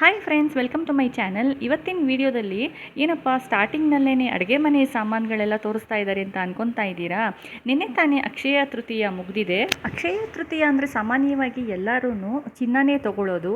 Hi friends welcome to my channel ಇವತ್ತಿನ ವಿಡಿಯೋದಲ್ಲಿ ಏನಪ್ಪ ಸ್ಟಾರ್ಟಿಂಗ್ನಲ್ಲೇ ಅಡುಗೆ ಮನೆ ಸಾಮಾನುಗಳೆಲ್ಲ ತೋರಿಸ್ತಾ ಇದ್ದಾರೆ ಅಂತ ಅನ್ಕೊತಾ ಇದ್ದೀರಾ? ನಿನ್ನೆ ತಾನೇ ಅಕ್ಷಯ ತೃತೀಯ ಮುಗಿದಿದೆ. ಅಕ್ಷಯ ತೃತೀಯ ಅಂದರೆ ಸಾಮಾನ್ಯವಾಗಿ ಎಲ್ಲರೂ ಚಿನ್ನನೇ ತಗೊಳ್ಳೋದು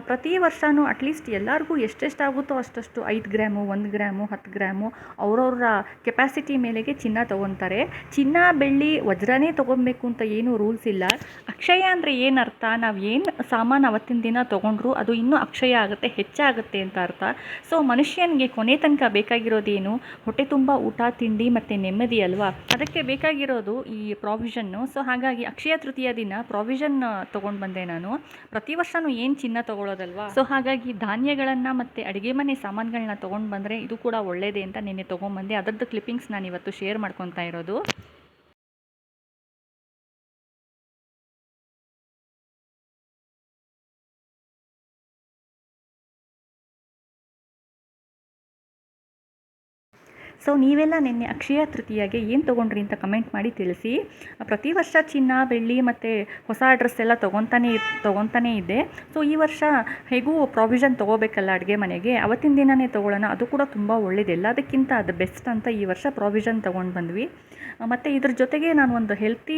ಪ್ರತಿ ವರ್ಷವೂ ಅಟ್ಲೀಸ್ಟ್ ಎಲ್ಲರಿಗೂ ಎಷ್ಟೆಷ್ಟಾಗುತ್ತೋ ಅಷ್ಟಷ್ಟು ಐದು ಗ್ರಾಮು, ಒಂದು ಗ್ರಾಮು, ಹತ್ತು ಗ್ರಾಮು ಅವ್ರವ್ರ ಕೆಪಾಸಿಟಿ ಮೇಲೆಗೆ ಚಿನ್ನ ತೊಗೊತಾರೆ. ಚಿನ್ನ, ಬೆಳ್ಳಿ ವಜ್ರನೇ ತೊಗೊಬೇಕು ಅಂತ ಏನೂ ರೂಲ್ಸ್ ಇಲ್ಲ. ಅಕ್ಷಯ ಅಂದರೆ ಏನರ್ಥ ನಾವು ಏನು ಸಾಮಾನು ಅವತ್ತಿನ ದಿನ ತೊಗೊಂಡ್ರು ಅದು ಇನ್ನೂ ಅಕ್ಷಯ ಆಗುತ್ತೆ, ಹೆಚ್ಚಾಗುತ್ತೆ ಅಂತ ಅರ್ಥ. ಸೊ ಮನುಷ್ಯನಿಗೆ ಕೊನೆ ತನಕ ಬೇಕಾಗಿರೋದೇನು? ಹೊಟ್ಟೆ ತುಂಬ ಊಟ, ತಿಂಡಿ ಮತ್ತು ನೆಮ್ಮದಿ ಅಲ್ವಾ? ಅದಕ್ಕೆ ಬೇಕಾಗಿರೋದು ಈ ಪ್ರಾವಿಷನ್ನು ಸೊ ಹಾಗಾಗಿ ಅಕ್ಷಯ ತೃತೀಯ ದಿನ ಪ್ರಾವಿಷನ್ ತೊಗೊಂಡು ಬಂದೆ ನಾನು. ಪ್ರತಿ ವರ್ಷವೂ ಏನು ಚಿನ್ನ ತೊಗೊಳ್ಳೋದಲ್ವಾ ಸೊ ಹಾಗಾಗಿ ಧಾನ್ಯಗಳನ್ನು ಮತ್ತು ಅಡುಗೆ ಮನೆ ಸಾಮಾನುಗಳನ್ನ ತೊಗೊಂಡು ಬಂದರೆ ಇದು ಕೂಡ ಒಳ್ಳೆಯದೇ ಅಂತ ನಿನ್ನೆ ತೊಗೊಂಬಂದೆ. ಅದರದ್ದು ಕ್ಲಿಪ್ಪಿಂಗ್ಸ್ ನಾನು ಇವತ್ತು ಶೇರ್ ಮಾಡ್ಕೊತಾ ಇರೋದು. ಸೊ ನೀವೆಲ್ಲ ನಿನ್ನೆ ಅಕ್ಷಯ ತೃತೀಯಗೆ ಏನು ತೊಗೊಂಡ್ರಿ ಅಂತ ಕಮೆಂಟ್ ಮಾಡಿ ತಿಳಿಸಿ. ಪ್ರತಿ ವರ್ಷ ಚಿನ್ನ, ಬೆಳ್ಳಿ ಮತ್ತು ಹೊಸ ಡ್ರೆಸ್ ಎಲ್ಲ ತೊಗೊತಾನೆ ತೊಗೊತಾನೇ ಇದ್ದೆ. ಸೊ ಈ ವರ್ಷ ಹೇಗೂ ಪ್ರಾವಿಷನ್ ತೊಗೋಬೇಕಲ್ಲ ಅಡುಗೆ ಮನೆಗೆ. ಅವತ್ತಿನ ದಿನವೇ ತೊಗೊಳ್ಳೋಣ. ಅದು ಕೂಡ ತುಂಬ ಒಳ್ಳೇದು. ಎಲ್ಲದಕ್ಕಿಂತ ಅದು ಬೆಸ್ಟ್ ಅಂತ ಈ ವರ್ಷ ಪ್ರಾವಿಷನ್ ತೊಗೊಂಡು ಬಂದ್ವಿ. ಮತ್ತು ಇದ್ರ ಜೊತೆಗೆ ನಾನು ಒಂದು ಹೆಲ್ತಿ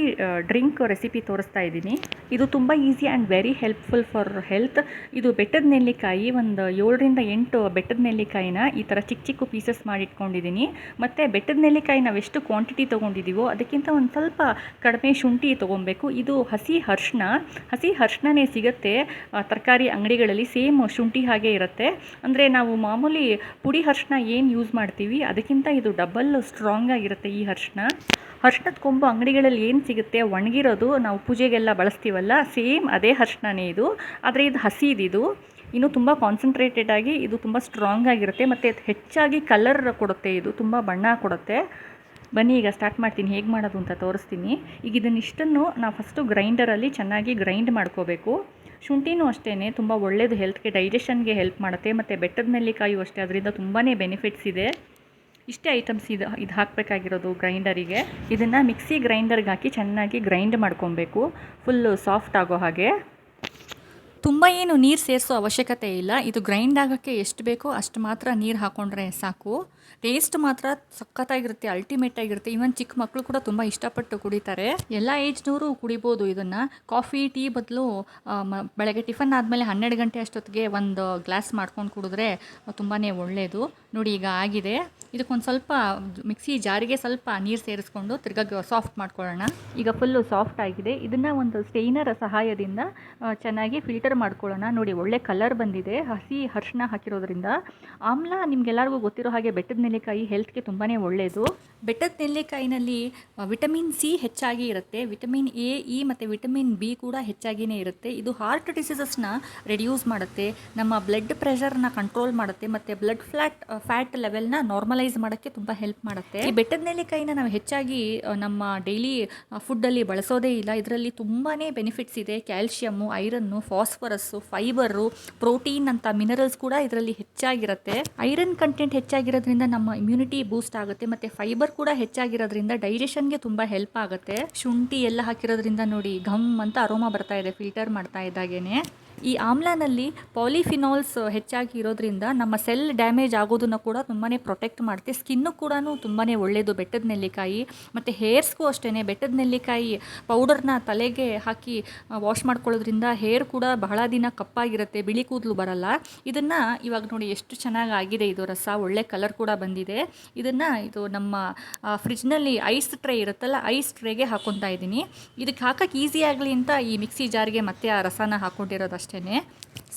ಡ್ರಿಂಕ್ ರೆಸಿಪಿ ತೋರಿಸ್ತಾ ಇದ್ದೀನಿ. ಇದು ತುಂಬ easy and very helpful for health ಇದು ಬೆಟ್ಟದ ನೆಲ್ಲಿಕಾಯಿ, ಒಂದು ಏಳರಿಂದ ಎಂಟು ಬೆಟ್ಟದ ನೆಲ್ಲಿಕಾಯಿನ ಈ ಥರ ಚಿಕ್ಕ ಚಿಕ್ಕ ಪೀಸಸ್ ಮಾಡಿ ಇಟ್ಕೊಂಡಿದ್ದೀನಿ ಮತ್ತು ಬೆಟ್ಟದ ನೆಲ್ಲಿಕಾಯಿ ನಾವು ಎಷ್ಟು ಕ್ವಾಂಟಿಟಿ ತೊಗೊಂಡಿದ್ದೀವೋ ಅದಕ್ಕಿಂತ ಒಂದು ಸ್ವಲ್ಪ ಕಡಿಮೆ ಶುಂಠಿ ತೊಗೊಬೇಕು. ಇದು ಹಸಿ ಹರ್ಷಣ ಹಸಿ ಹರ್ಷಣನೇ ಸಿಗುತ್ತೆ ತರಕಾರಿ ಅಂಗಡಿಗಳಲ್ಲಿ ಸೇಮ್ ಶುಂಠಿ ಹಾಗೆ ಇರುತ್ತೆ. ಅಂದರೆ ನಾವು ಮಾಮೂಲಿ ಪುಡಿ ಹರ್ಷಣ ಏನು ಯೂಸ್ ಮಾಡ್ತೀವಿ, ಅದಕ್ಕಿಂತ ಇದು ಡಬಲ್ ಸ್ಟ್ರಾಂಗ್ ಆಗಿರುತ್ತೆ ಈ ಅರ್ಶಿನ ಹರ್ಷಣದ ಕೊಂಬು ಅಂಗಡಿಗಳಲ್ಲಿ ಏನು ಸಿಗುತ್ತೆ, ಒಣಗಿರೋದು ನಾವು ಪೂಜೆಗೆಲ್ಲ ಬಳಸ್ತೀವಲ್ಲ ಸೇಮ್ ಅದೇ ಹರ್ಷಣನೇ ಇದು. ಆದರೆ ಇದು ಹಸಿದಿದು. ಇನ್ನು ತುಂಬ ಕಾನ್ಸಂಟ್ರೇಟೆಡ್ ಆಗಿ ಇದು ತುಂಬ ಸ್ಟ್ರಾಂಗ್ ಆಗಿರುತ್ತೆ. ಮತ್ತು ಹೆಚ್ಚಾಗಿ ಕಲರ್ ಕೊಡುತ್ತೆ ಇದು, ತುಂಬ ಬಣ್ಣ ಕೊಡುತ್ತೆ. ಬನ್ನಿ ಈಗ ಸ್ಟಾರ್ಟ್ ಮಾಡ್ತೀನಿ. ಹೇಗೆ ಮಾಡೋದು ಅಂತ ತೋರಿಸ್ತೀನಿ. ಈಗ ಇದನ್ನಿಷ್ಟನ್ನು ನಾವು ಫಸ್ಟು ಗ್ರೈಂಡರಲ್ಲಿ ಚೆನ್ನಾಗಿ ಗ್ರೈಂಡ್ ಮಾಡ್ಕೋಬೇಕು. ಶುಂಠಿನೂ ಅಷ್ಟೇ ತುಂಬ ಒಳ್ಳೆಯದು ಹೆಲ್ತ್ಗೆ ಡೈಜೆಷನ್ಗೆ ಹೆಲ್ಪ್ ಮಾಡುತ್ತೆ. ಮತ್ತು ಬೆಟ್ಟದ ನೆಲ್ಲಿಕಾಯಿ ಅಷ್ಟೇ, ಅದರಿಂದ ತುಂಬಾ ಬೆನಿಫಿಟ್ಸ್ ಇದೆ. ಇಷ್ಟೇ ಐಟಮ್ಸ್ ಇದು ಇದು ಹಾಕಬೇಕಾಗಿರೋದು ಗ್ರೈಂಡರಿಗೆ ಇದನ್ನು ಮಿಕ್ಸಿ ಗ್ರೈಂಡರ್ಗೆ ಹಾಕಿ ಚೆನ್ನಾಗಿ ಗ್ರೈಂಡ್ ಮಾಡ್ಕೊಬೇಕು. ಫುಲ್ಲು ಸಾಫ್ಟ್ ಆಗೋ ಹಾಗೆ. ತುಂಬ ಏನು ನೀರು ಸೇರಿಸೋ ಅವಶ್ಯಕತೆ ಇಲ್ಲ. ಇದು ಗ್ರೈಂಡ್ ಆಗೋಕ್ಕೆ ಎಷ್ಟು ಬೇಕೋ ಅಷ್ಟು ಮಾತ್ರ ನೀರು ಹಾಕ್ಕೊಂಡ್ರೆ ಸಾಕು. ಟೇಸ್ಟ್ ಮಾತ್ರ ಸಖತ್ತಾಗಿರುತ್ತೆ ಅಲ್ಟಿಮೇಟ್ ಆಗಿರುತ್ತೆ. ಇವನ್ ಚಿಕ್ಕ ಮಕ್ಕಳು ಕೂಡ ತುಂಬ ಇಷ್ಟಪಟ್ಟು ಕುಡಿತಾರೆ. ಎಲ್ಲ ಏಜ್ನವರು ಕುಡಿಬೋದು ಇದನ್ನು. ಕಾಫಿ ಟೀ ಬದಲು ಬೆಳಗ್ಗೆ ಟಿಫನ್ ಆದಮೇಲೆ ಹನ್ನೆರಡು ಗಂಟೆ ಅಷ್ಟೊತ್ತಿಗೆ ಒಂದು ಗ್ಲಾಸ್ ಮಾಡ್ಕೊಂಡು ಕುಡಿದ್ರೆ ತುಂಬಾ ಒಳ್ಳೆಯದು ನೋಡಿ ಈಗ ಆಗಿದೆ. ಇದಕ್ಕೊಂದು ಸ್ವಲ್ಪ ಮಿಕ್ಸಿ ಜಾರಿಗೆ ಸ್ವಲ್ಪ ನೀರು ಸೇರಿಸ್ಕೊಂಡು ತಿರ್ಗಾ ಸಾಫ್ಟ್ ಮಾಡ್ಕೊಳ್ಳೋಣ. ಈಗ ಫುಲ್ಲು ಸಾಫ್ಟ್ ಆಗಿದೆ. ಇದನ್ನು ಒಂದು ಸ್ಟೈನರ್ ಸಹಾಯದಿಂದ ಚೆನ್ನಾಗಿ ಫಿಲ್ಟರ್ ಮಾಡ್ಕೊಳ್ಳೋಣ. ನೋಡಿ, ಒಳ್ಳೆ ಕಲರ್ ಬಂದಿದೆ. ಹಸಿ ಅರ್ಶಿನ ಹಾಕಿರೋದ್ರಿಂದ. ಆಮ್ಲ ನಿಮ್ಗೆಲ್ಲರಿಗೂ ಗೊತ್ತಿರೋ ಹಾಗೆ ಬೆಟ್ಟದ ನೆಲ್ಲಿಕಾಯಿ ಹೆಲ್ತ್ಗೆ ತುಂಬಾ ಒಳ್ಳೆಯದು ಬೆಟ್ಟದ ನೆಲ್ಲಿಕಾಯಿನಲ್ಲಿ ವಿಟಮಿನ್ ಸಿ ಹೆಚ್ಚಾಗಿ ಇರುತ್ತೆ. ವಿಟಮಿನ್ ಎ ಇ ಮತ್ತು ವಿಟಮಿನ್ ಬಿ ಕೂಡ ಹೆಚ್ಚಾಗಿಯೇ ಇರುತ್ತೆ. ಇದು ಹಾರ್ಟ್ ಡಿಸೀಸಸ್ನ ರೆಡ್ಯೂಸ್ ಮಾಡುತ್ತೆ. ನಮ್ಮ ಬ್ಲಡ್ ಪ್ರೆಷರ್ನ ಕಂಟ್ರೋಲ್ ಮಾಡುತ್ತೆ. ಮತ್ತು ಬ್ಲಡ್ ಫ್ಲಾಟ್ ಫ್ಯಾಟ್ ಲೆವೆಲ್ನ ನಾರ್ಮಲೈಸ್ ಮಾಡೋಕ್ಕೆ ತುಂಬ ಹೆಲ್ಪ್ ಮಾಡುತ್ತೆ. ಈ ಬೆಟ್ಟದ ನೆಲ್ಲಿಕಾಯಿನ ನಾವು ಹೆಚ್ಚಾಗಿ ನಮ್ಮ ಡೈಲಿ ಫುಡ್ಡಲ್ಲಿ ಬಳಸೋದೇ ಇಲ್ಲ. ಇದರಲ್ಲಿ ತುಂಬಾ ಬೆನಿಫಿಟ್ಸ್ ಇದೆ. Calcium iron phosphorus fibre protein ಅಂತ ಮಿನರಲ್ಸ್ ಕೂಡ ಇದರಲ್ಲಿ ಹೆಚ್ಚಾಗಿರುತ್ತೆ. ಐರನ್ ಕಂಟೆಂಟ್ ಹೆಚ್ಚಾಗಿರೋದ್ರಿಂದ ನಮ್ಮ ಇಮ್ಯುನಿಟಿ ಬೂಸ್ಟ್ ಆಗುತ್ತೆ. ಮತ್ತು ಫೈಬರ್ ಕೂಡ ಹೆಚ್ಚಾಗಿರೋದ್ರಿಂದ ಡೈಜೆಷನ್ಗೆ ತುಂಬ ಹೆಲ್ಪ್ ಆಗುತ್ತೆ. ಶುಂಠಿ ಎಲ್ಲ ಹಾಕಿರೋದ್ರಿಂದ ನೋಡಿ ಘಮ್ ಅಂತ ಅರೋಮಾ ಬರ್ತಾ ಇದೆ ಫಿಲ್ಟರ್ ಮಾಡ್ತಾ ಇದ್ದಾಗೇನೆ. ಈ ಆಮ್ಲನಲ್ಲಿ ಪಾಲಿಫಿನಾಲ್ಸ್ ಹೆಚ್ಚಾಗಿ ಇರೋದ್ರಿಂದ ನಮ್ಮ ಸೆಲ್ ಡ್ಯಾಮೇಜ್ ಆಗೋದನ್ನು ಕೂಡ ತುಂಬಾ ಪ್ರೊಟೆಕ್ಟ್ ಮಾಡುತ್ತೆ. ಸ್ಕಿನ್ನು ಕೂಡ ತುಂಬಾ ಒಳ್ಳೆಯದು ಬೆಟ್ಟದ ನೆಲ್ಲಿಕಾಯಿ ಮತ್ತು ಹೇರ್ಸ್ಗೂ ಅಷ್ಟೇ ಬೆಟ್ಟದ ನೆಲ್ಲಿಕಾಯಿ ಪೌಡರ್ನ ತಲೆಗೆ ಹಾಕಿ ವಾಶ್ ಮಾಡ್ಕೊಳ್ಳೋದ್ರಿಂದ ಹೇರ್ ಕೂಡ ಬಹಳ ದಿನ ಕಪ್ಪಾಗಿರುತ್ತೆ. ಬಿಳಿ ಕೂದಲು ಬರಲ್ಲ. ಇದನ್ನು ಇವಾಗ ನೋಡಿ ಎಷ್ಟು ಚೆನ್ನಾಗಿ ಆಗಿದೆ ಇದು ರಸ. ಒಳ್ಳೆ ಕಲರ್ ಕೂಡ ಬಂದಿದೆ. ಇದನ್ನು ಇದು ನಮ್ಮ ಫ್ರಿಜ್ನಲ್ಲಿ ಐಸ್ ಟ್ರೇ ಇರುತ್ತಲ್ಲ, ಐಸ್ ಟ್ರೇಗೆ ಹಾಕೊತಾ ಇದ್ದೀನಿ. ಇದಕ್ಕೆ ಹಾಕಕ್ಕೆ ಈಸಿ ಆಗಲಿ ಅಂತ ಈ ಮಿಕ್ಸಿ ಜಾರ್ಗೆ ಮತ್ತೆ ಆ ರಸನ ಹಾಕ್ಕೊಂಡಿರೋದು ಅಷ್ಟೇ. টেনে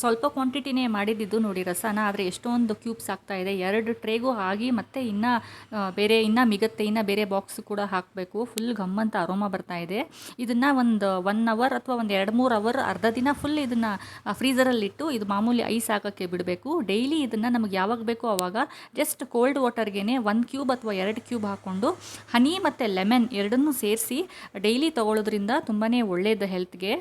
ಸ್ವಲ್ಪ ಕ್ವಾಂಟಿಟಿನೇ ಮಾಡಿದ್ದು ನೋಡಿ ರಸನ, ಆದರೆ ಎಷ್ಟೊಂದು ಕ್ಯೂಬ್ಸ್ ಇದೆ. ಎರಡು ಟ್ರೇಗೂ ಆಗಿ ಮತ್ತೆ ಇನ್ನು ಬೇರೆ ಇನ್ನೂ ಮಿಗತ್ತೆ, ಇನ್ನು ಬೇರೆ ಬಾಕ್ಸ್ ಕೂಡ ಹಾಕಬೇಕು. ಫುಲ್ ಗಮ್ಮಂತ ಅರೋಮ ಬರ್ತಾ ಇದೆ. ಇದನ್ನು ಒಂದು ಒನ್ ಅವರ್ ಅಥವಾ ಒಂದು ಎರಡು ಮೂರು ಅವರ್ ಅರ್ಧ ದಿನ ಫುಲ್ ಇದನ್ನು ಫ್ರೀಸರಲ್ಲಿಟ್ಟು ಇದು ಮಾಮೂಲಿ ಐಸ್ ಹಾಕೋಕ್ಕೆ ಬಿಡಬೇಕು. ಡೈಲಿ ಇದನ್ನು ನಮಗೆ ಯಾವಾಗ ಬೇಕೋ ಆವಾಗ ಜಸ್ಟ್ ಕೋಲ್ಡ್ ವಾಟರ್ಗೆ ಒಂದು ಕ್ಯೂಬ್ ಅಥವಾ ಎರಡು ಕ್ಯೂಬ್ ಹಾಕ್ಕೊಂಡು ಹನಿ ಮತ್ತು ಲೆಮನ್ ಎರಡನ್ನೂ ಸೇರಿಸಿ ಡೈಲಿ ತೊಗೊಳೋದ್ರಿಂದ ತುಂಬಾ ಒಳ್ಳೆಯದು ಹೆಲ್ತ್ಗೆ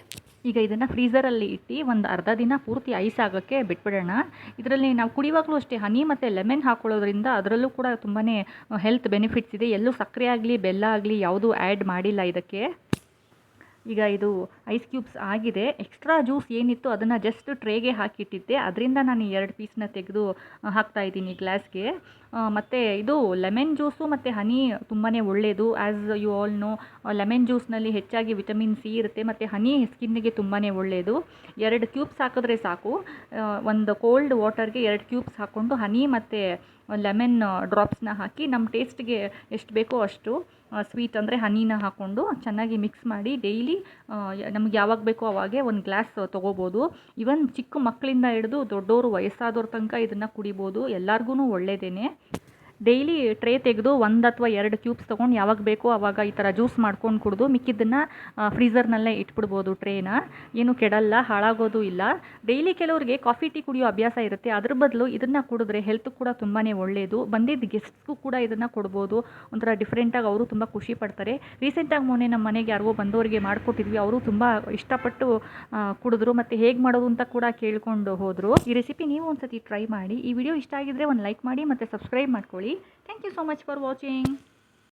ಈಗ ಇದನ್ನು ಫ್ರೀಸರಲ್ಲಿ ಇಟ್ಟು ಒಂದು ಅರ್ಧ ದಿನ ಪೂರ್ತಿ ಐಸ್ ಆಗೋಕ್ಕೆ ಬಿಟ್ಬಿಡೋಣ. ಇದರಲ್ಲಿ ನಾವು ಕುಡಿಯುವಾಗಲೂ ಅಷ್ಟೇ ಹನಿ ಮತ್ತು ಲೆಮನ್ ಹಾಕೊಳ್ಳೋದ್ರಿಂದ ಅದರಲ್ಲೂ ಕೂಡ ತುಂಬಾ ಹೆಲ್ತ್ ಬೆನಿಫಿಟ್ಸ್ ಇದೆ. ಎಲ್ಲೂ ಸಕ್ಕರೆ ಆಗಲಿ, ಬೆಲ್ಲ ಆಗಲಿ ಯಾವುದೂ ಆ್ಯಡ್ ಮಾಡಿಲ್ಲ ಇದಕ್ಕೆ. ಈಗ ಇದು ಐಸ್ ಕ್ಯೂಬ್ಸ್ ಆಗಿದೆ. ಎಕ್ಸ್ಟ್ರಾ ಜ್ಯೂಸ್ ಏನಿತ್ತು ಅದನ್ನು ಜಸ್ಟ್ ಟ್ರೇಗೆ ಹಾಕಿಟ್ಟಿದ್ದೆ. ಅದರಿಂದ ನಾನು ಎರಡು ಪೀಸ್ನ ತೆಗೆದು ಹಾಕ್ತಾ ಇದ್ದೀನಿ ಗ್ಲಾಸ್ಗೆ ಮತ್ತು ಇದು ಲೆಮನ್ ಜ್ಯೂಸು ಮತ್ತು ಹನಿ ತುಂಬಾ ಒಳ್ಳೆಯದು as you all know lemon ಜ್ಯೂಸ್ನಲ್ಲಿ ಹೆಚ್ಚಾಗಿ ವಿಟಮಿನ್ ಸಿ ಇರುತ್ತೆ ಮತ್ತು ಹನಿ ಸ್ಕಿನ್ನಿಗೆ ತುಂಬಾ ಒಳ್ಳೆಯದು ಎರಡು ಕ್ಯೂಬ್ಸ್ ಹಾಕಿದ್ರೆ ಸಾಕು. ಒಂದು ಕೋಲ್ಡ್ ವಾಟರ್ಗೆ ಎರಡು ಕ್ಯೂಬ್ಸ್ ಹಾಕ್ಕೊಂಡು ಹನಿ ಮತ್ತು ಲೆಮನ್ ಡ್ರಾಪ್ಸ್ನ ಹಾಕಿ ನಮ್ಮ ಟೇಸ್ಟ್ಗೆ ಎಷ್ಟು ಬೇಕೋ ಅಷ್ಟು ಸ್ವೀಟ್ ಅಂದರೆ ಹನಿನ ಹಾಕ್ಕೊಂಡು ಚೆನ್ನಾಗಿ ಮಿಕ್ಸ್ ಮಾಡಿ ಡೈಲಿ ನಮ್ಗೆ ಯಾವಾಗ ಬೇಕೋ ಅವಾಗೆ ಒಂದು ಗ್ಲಾಸ್ ತೊಗೋಬೋದು. ಇವನ್ ಚಿಕ್ಕ ಮಕ್ಕಳಿಂದ ಹಿಡಿದು ದೊಡ್ಡವರು ವಯಸ್ಸಾದವ್ರ ತನಕ ಇದನ್ನು ಕುಡಿಬೋದು. ಎಲ್ಲರಿಗೂ ಒಳ್ಳೆಯದೇ ಡೈಲಿ ಟ್ರೇ ತೆಗೆದು ಒಂದು ಅಥವಾ ಎರಡು ಕ್ಯೂಬ್ಸ್ ತೊಗೊಂಡು ಯಾವಾಗ ಬೇಕೋ ಆವಾಗ ಈ ಥರ ಜ್ಯೂಸ್ ಮಾಡ್ಕೊಂಡು ಕುಡಿದು ಮಿಕ್ಕಿದ್ದನ್ನು ಫ್ರೀಜರ್ನಲ್ಲೇ ಇಟ್ಬಿಡ್ಬೋದು ಟ್ರೇನ ಏನು ಕೆಡಲ್ಲ, ಹಾಳಾಗೋದು ಇಲ್ಲ. ಡೈಲಿ ಕೆಲವರಿಗೆ ಕಾಫಿ ಟೀ ಕುಡಿಯೋ ಅಭ್ಯಾಸ ಇರುತ್ತೆ. ಅದ್ರ ಬದಲು ಇದನ್ನು ಕುಡಿದ್ರೆ ಹೆಲ್ತ್ ಕೂಡ ತುಂಬಾ ಒಳ್ಳೆಯದು ಬಂದಿದ್ದ ಗೆಸ್ಟ್ಸ್ಗೂ ಕೂಡ ಇದನ್ನು ಕೊಡ್ಬೋದು. ಒಂಥರ ಡಿಫ್ರೆಂಟಾಗಿ ಅವರು ತುಂಬ ಖುಷಿ ಪಡ್ತಾರೆ. ರೀಸೆಂಟಾಗಿ ಮೊನ್ನೆ ನಮ್ಮ ಮನೆಗೆ ಯಾರಿಗೋ ಬಂದವರಿಗೆ ಮಾಡಿಕೊಟ್ಟಿದ್ವಿ. ಅವರು ತುಂಬ ಇಷ್ಟಪಟ್ಟು ಕುಡಿದ್ರು. ಮತ್ತು ಹೇಗೆ ಮಾಡೋದು ಅಂತ ಕೂಡ ಕೇಳ್ಕೊಂಡು ಹೋದರು. ಈ ರೆಸಿಪಿ ನೀವು ಒಂದ್ಸತಿ ಟ್ರೈ ಮಾಡಿ. ಈ ವಿಡಿಯೋ ಇಷ್ಟ ಆಗಿದ್ರೆ ಒಂದು ಲೈಕ್ ಮಾಡಿ, ಮತ್ತು ಸಬ್ಸ್ಕ್ರೈಬ್ ಮಾಡ್ಕೊಳ್ಳಿ. Thank you so much for watching